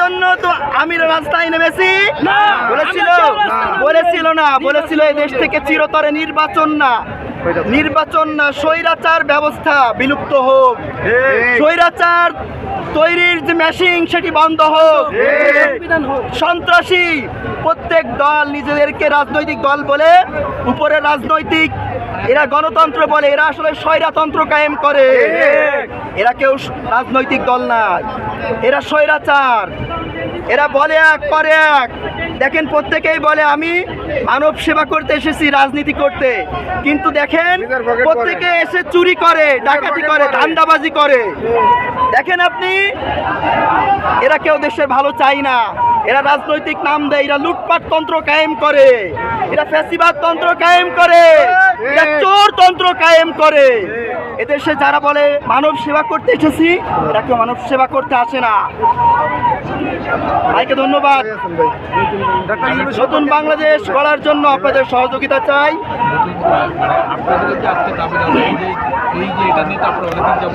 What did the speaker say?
জন্য তো আমি রাস্তায় নেমেছি? না, বলেছিল বলেছিল না না। বলেছিল এই দেশ থেকে চিরতরে নির্বাচন না। নির্বাচন না স্বৈরাচার ব্যবস্থা বিলুপ্ত হোক। স্বৈরাচার তৈরির যে মেশিন সেটি বন্ধ হোক। সন্ত্রাসী প্রত্যেক দল নিজেদেরকে রাজনৈতিক দল বলে উপরে রাজনৈতিক এরা গণতন্ত্র বলে এরা আসলে স্বৈরাতন্ত্র কায়েম করে। এরা কেউ রাজনৈতিক দল নাই এরা স্বৈরাচার। এরা বলে এক পরে এক। দেখেন প্রত্যেকেই বলে আমি মানব সেবা করতে এসেছি রাজনীতি করতে। কিন্তু দেখেন। প্রত্যেকে এসে চুরি করে ডাকাতি করে করে। ধান্দাবাজি করে। দেখেন আপনি এরা কেউ দেশের ভালো চাই না। এরা রাজনৈতিক নাম দেয়, এরা লুটপাট তন্ত্র কায়েম করে। এরা ফ্যাসিবাদ তন্ত্র কায়েম করে। এরা চোর তন্ত্র কায়েম করে। এদেশে যারা বলে মানব সেবা করতে এসেছি, এরা কেউ মানব সেবা করতে আসে না। ভাইকে ধন্যবাদ। নতুন বাংলাদেশ গড়ার জন্য আপনাদের সহযোগিতা চাই।